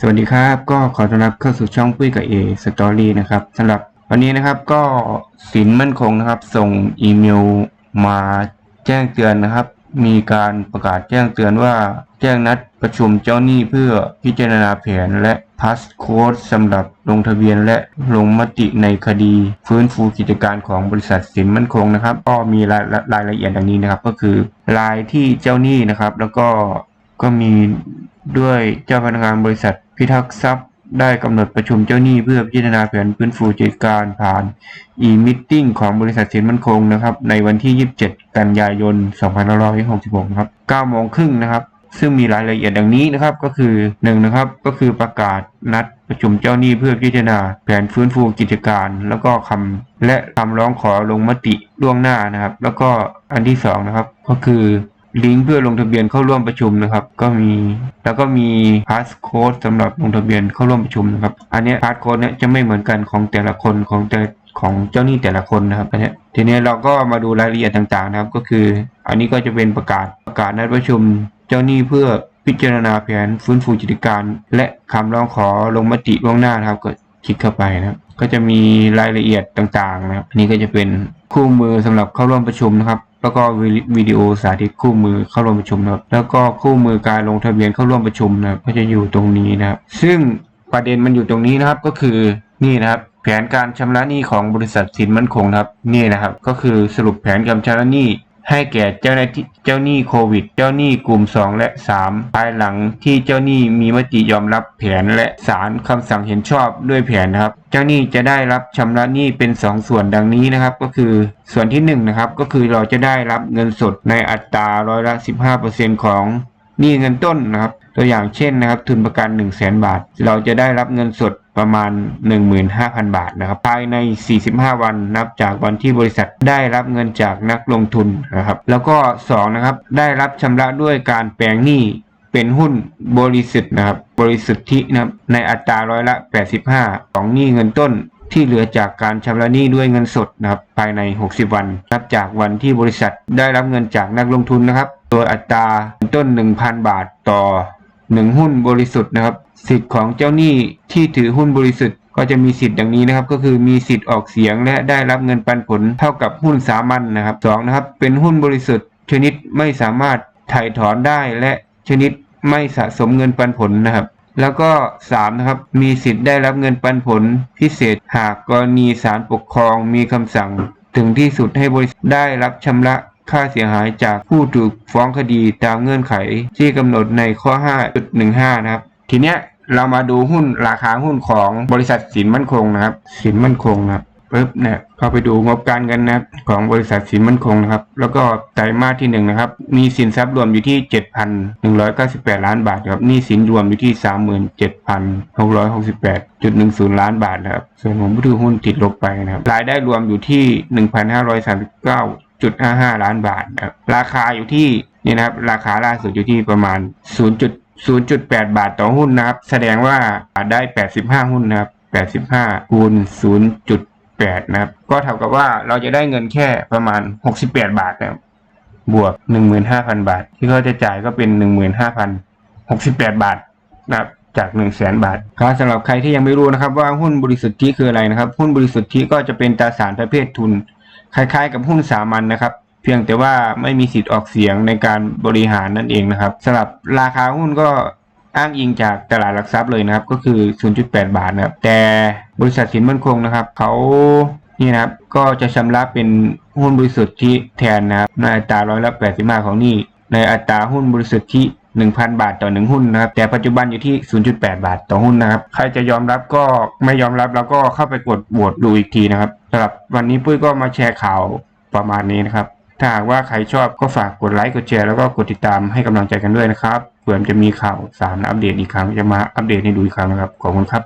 สวัสดีครับ ก็ขอต้อนรับเข้าสู่ช่องปุ้ยกับเอสตอรี่นะครับสำหรับวันนี้นะครับก็สินมั่นคงนะครับ ส่งอีเมลมาแจ้งเตือนนะครับ มีการประกาศแจ้งเตือนว่า แจ้งนัดประชุมเจ้าหนี้เพื่อพิจารณาแผนและพาสโค้ดสำหรับลงทะเบียนและลงมติในคดี ฟื้นฟูกิจการของบริษัทสินมั่นคงนะครับ ก็มีรายรายละเอียดดังนี้นะครับ ก็คือรายที่เจ้าหนี้นะครับ แล้วก็ก็มี ด้วยเจ้าพนักงานบริษัทพิทักษ์ทรัพย์ได้กำหนดประชุมเจ้าหนี้เพื่อพิจารณาแผนฟื้นฟูกิจการผ่าน e-meeting ของบริษัทสินมั่นคงนะครับในวันที่ 27 กันยายน 2566นะครับ9โมงครึ่งนะครับ ซึ่งมีรายละเอียดดังนี้นะครับก็คือ1นะครับก็คือประกาศนัดประชุมเจ้าหนี้เพื่อพิจารณาแผนฟื้นฟูกิจการ แล้วก็คำและคำร้องขอลงมติล่วงหน้านะครับ แล้วก็อันที่สองนะครับก็คือ ลิงก์เพื่อลงทะเบียนเข้าร่วมประชุมนะครับ ก็มีแล้วก็มีพาสโค้ดสำหรับลงทะเบียนเข้าร่วมประชุมนะครับ อันนี้พาสโค้ดเนี่ยจะไม่เหมือนกันของแต่ละคนของแต่ของเจ้าหนี้แต่ละคนนะครับอันนี้ทีนี้เราก็มาดูรายละเอียดต่างๆนะครับ ก็คือ อันนี้ก็จะเป็นประกาศประกาศนัดประชุม เจ้าหนี้เพื่อพิจารณาแผนฟื้นฟูกิจการ และคำร้องขอลงมติล่วงหน้านะครับก็ คลิกเข้าไปนะก็จะมีรายละเอียดต่างๆนะครับอันนี้ก็จะเป็นคู่มือสำหรับเข้าร่วมประชุมนะครับ แล้วก็วิดีโอสาธิตคู่มือเข้าร่วมประชุมนะครับ แล้วก็คู่มือการลงทะเบียนเข้าร่วมประชุมนะครับก็จะอยู่ตรงนี้นะครับ ซึ่งประเด็นมันอยู่ตรงนี้นะครับก็คือนี่นะครับแผนการชำระหนี้ของบริษัทสินมั่นคงนะครับนี่นะครับ ก็คือสรุปแผนการชำระหนี้ ให้แก่เจ้าหน้าที่เจ้าหนี้โควิด เจ้าหนี้กลุ่ม 2 และ 3 ภายหลังที่เจ้าหนี้มีมติยอมรับแผนและศาลคำสั่งเห็นชอบด้วยแผนนะครับ เจ้าหนี้จะได้รับชำระหนี้เป็น 2 ส่วนดังนี้นะครับ ก็คือส่วนที่1นงนะครับก็คือเราจะได้รับเงินสดในอัตราร้อยละ 15%ของหนี้เงินต้นนะครับ ตัวอย่างเช่นนะครับ ทุนประกัน 1 0 0 0 0แบาท เราจะได้รับเงินสด ประมาณ 15,000 บาทนะครับ ภายใน 45 วันนับจากวันที่บริษัทได้รับเงินจากนักลงทุนนะครับ แล้วก็ 2 นะครับ ได้รับชำระด้วยการแปลงหนี้เป็นหุ้นบริสุทธิ์นะครับ บริสุทธินะครับในอัตราร้อยละ 85 ของหนี้เงินต้นที่เหลือจากการชำระหนี้ด้วยเงินสดนะครับภายใน 60 วันนับจากวันที่บริษัทได้รับเงินจากนักลงทุนนะครับโดยอัตราต้น 1,000 บาทต่อ 1หุ้นบริสุทธิ์นะครับ สิทธิ์ของเจ้าหนี้ที่ถือหุ้นบริสุทธิ์ก็จะมีสิทธิ์ดังนี้นะครับ ก็คือมีสิทธิ์ออกเสียงและได้รับเงินปันผลเท่ากับหุ้นสามัญนะครับสองนะครับ เป็นหุ้นบริสุทธิ์ ชนิดไม่สามารถถ่ายถอนได้และชนิดไม่สะสมเงินปันผลนะครับ แล้วก็3นะครับ มีสิทธิ์ได้รับเงินปันผลพิเศษหากกรณีศาลปกครองมีคำสั่ง ถึงที่สุดให้บริษัทได้รับชำระ ค่าเสียหายจากผู้ถูกฟ้องคดีตามเงื่อนไขที่กำหนดในข้อ 5.15 นะครับ ทีเนี้ยเรามาดูหุ้นราคาหุ้นของบริษัทสินมั่นคงนะครับ สินมั่นคงนะครับปึ๊บเนี่ยเข้าไปดูงบการเงินนะครับของบริษัทสินมั่นคงนะครับ แล้วก็ไตรมาสที่หนึ่งนะครับ มีสินทรัพย์รวมอยู่ที่ 7,198 ล้านบาทครับนี้สินรวมอยู่ที่ 37,668.10 ล้านบาทนะครับ ส่วนของผู้ถือหุ้นติดลบไปนะครับ รายได้รวมอยู่ที่ 1,539 จุดห้าห้าล้านบาทนะครับราคาอยู่ที่นี่นะครับราคาล่าสุดอยู่ที่ประมาณ 0. 0.8 บาทต่อหุ้นนะครับ แสดงว่าได้ 85 หุ้นนะครับ 85คูณ0.8 นะครับ ก็เท่ากับว่าเราจะได้เงินแค่ประมาณ 68 บาทนะครับบวก 15,000 บาท ที่เขาจะจ่ายก็เป็น 15,068 บาทนะครับจาก 1 0 0 0 0แบาทครับสำหรับใครที่ยังไม่รู้นะครับว่าหุ้นบริสุทธิ์ที่คืออะไรนะครับ หุ้นบริสุทธิ์ที่ก็จะเป็นตราสารประเภททุน คล้ายๆ กับหุ้นสามัญนนะครับ เพียงแต่ว่าไม่มีสิทธิ์ออกเสียงในการบริหารนั่นเองนะครับสำหรับราคาหุ้นก็อ้างอิงจากตลาดหลักทรัพย์เลยนะครับ ก็คือ 0.8 บาทนะครับ แต่บริษัทสินมั่นคงนะครับเขานี่นะครับก็จะชำระเป็นหุ้นบริสุทธิ์ที่แทนนะครับในอัตราร้อยละ85 ของนี่ในอัตราหุ้นบริสุทธิ์ที่ 1,000 บาทต่อ 1 หุ้นนะครับ แต่ปัจจุบันอยู่ที่ 0.8 บาทต่อหุ้นนะครับ ใครจะยอมรับก็ไม่ยอมรับแล้วก็เข้าไปกดโหวตดูอีกทีนะครับสำหรับวันนี้ปุ้ยก็มาแชร์ข่าวประมาณนี้นะครับ ถ้าหากว่าใครชอบก็ฝากกดไลค์กดแชร์แล้วก็กดติดตามให้กำลังใจกันด้วยนะครับเผื่อจะมีข่าวสารอัปเดตอีกครั้งจะมาอัปเดตให้ดูอีกครั้งนะครับขอบคุณครับ